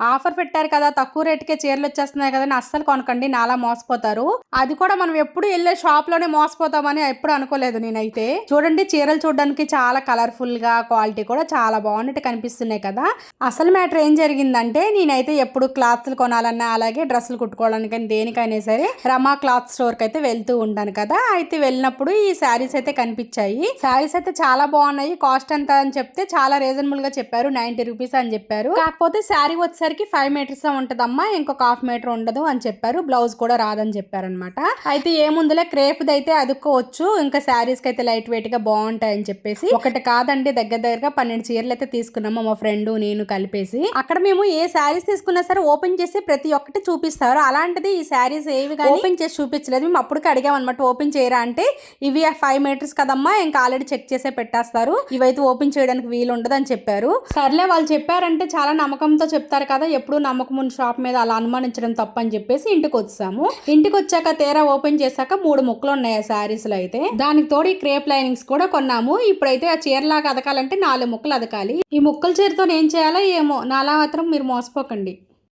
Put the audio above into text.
Offer పెట్టారు కదా తక్కువ రేటుకే చీరలు వచ్చేస్తున్నాయి కదా అని అస్సలు కొనకండి నాలా మోసపోతారు. అది కూడా మనం ఎప్పుడు వెళ్ళే షాప్లోనే మోసపోతామని ఎప్పుడు అనుకోలేదు నేనైతే. చూడండి చీరలు చూడడానికి చాలా కలర్ఫుల్గా క్వాలిటీ కూడా చాలా బాగున్నట్టు కనిపిస్తున్నాయి కదా. అసలు మ్యాటర్ ఏం జరిగిందంటే నేనైతే ఎప్పుడు క్లాత్లు కొనాలన్నా అలాగే డ్రెస్సులు కుట్టుకోవడానికి దేనికైనా సరే రమా క్లాత్ స్టోర్కి అయితే వెళ్తూ ఉంటాను కదా. అయితే వెళ్ళినప్పుడు ఈ శారీస్ అయితే కనిపించాయి. శారీస్ అయితే చాలా బాగున్నాయి కాస్ట్ ఎంత అని చెప్తే చాలా రీజనబుల్గా చెప్పారు నైన్టీ రూపీస్ అని చెప్పారు. కాకపోతే శారీ వచ్చేసరికి ఫైవ్ మీటర్స్ ఉంటదమ్మా ఇంకొక హాఫ్ మీటర్ ఉండదు అని చెప్పారు. బ్లౌజ్ కూడా రాదని చెప్పారు అనమాట అయితే ఏముందులే క్రేప్ అయితే అదుకోవచ్చు ఇంకా శారీస్కి అయితే లైట్ వెయిట్గా బాగుంటాయని చెప్పేసి. ఒకటి కాదండి దగ్గర దగ్గరగా పన్నెండు చీరలు అయితే తీసుకున్నాము మా ఫ్రెండ్ నేను కలిపేసి. అక్కడ మేము ఏ శారీస్ తీసుకున్నా సరే ఓపెన్ చేసి ప్రతి ఒక్కటి చూపిస్తారు. అలాంటిది ఈ శారీస్ ఏవి కానీ ఓపెన్ చేసి చూపించలేదు. మేము అప్పటికి అడిగాం అనమాట ఓపెన్ చేయరా? అంటే ఇవి ఫైవ్ మీటర్స్ కదమ్మా ఇంకా ఆల్రెడీ చెక్ చేసే పెట్టేస్తారు. ఇవైతే ఓపెన్ చేయడానికి వీలు ఉండదు అని చెప్పారు. సర్లే వాళ్ళు చెప్పారంటే చాలా నమ్మకంతో చెప్తారు కదా. ఎప్పుడు నమ్మకం షాప్ మీద అలా అనుమానించడం తప్పని చెప్పేసి ఇంటికి వచ్చాము ఇంటికి వచ్చాక తీరా ఓపెన్ చేశాక మూడు ముక్కలు ఉన్నాయి ఆ శారీస్లో అయితే. దానికి తోడు ఈ క్రేప్ లైనింగ్స్ కూడా కొన్నాము. ఇప్పుడైతే ఆ చీరలాగా అదకాలంటే నాలుగు ముక్కలు అదకాలి. ఈ ముక్కల చీరతో ఏం చేయాలో ఏమో నాలా మాత్రం మీరు మోసపోకండి.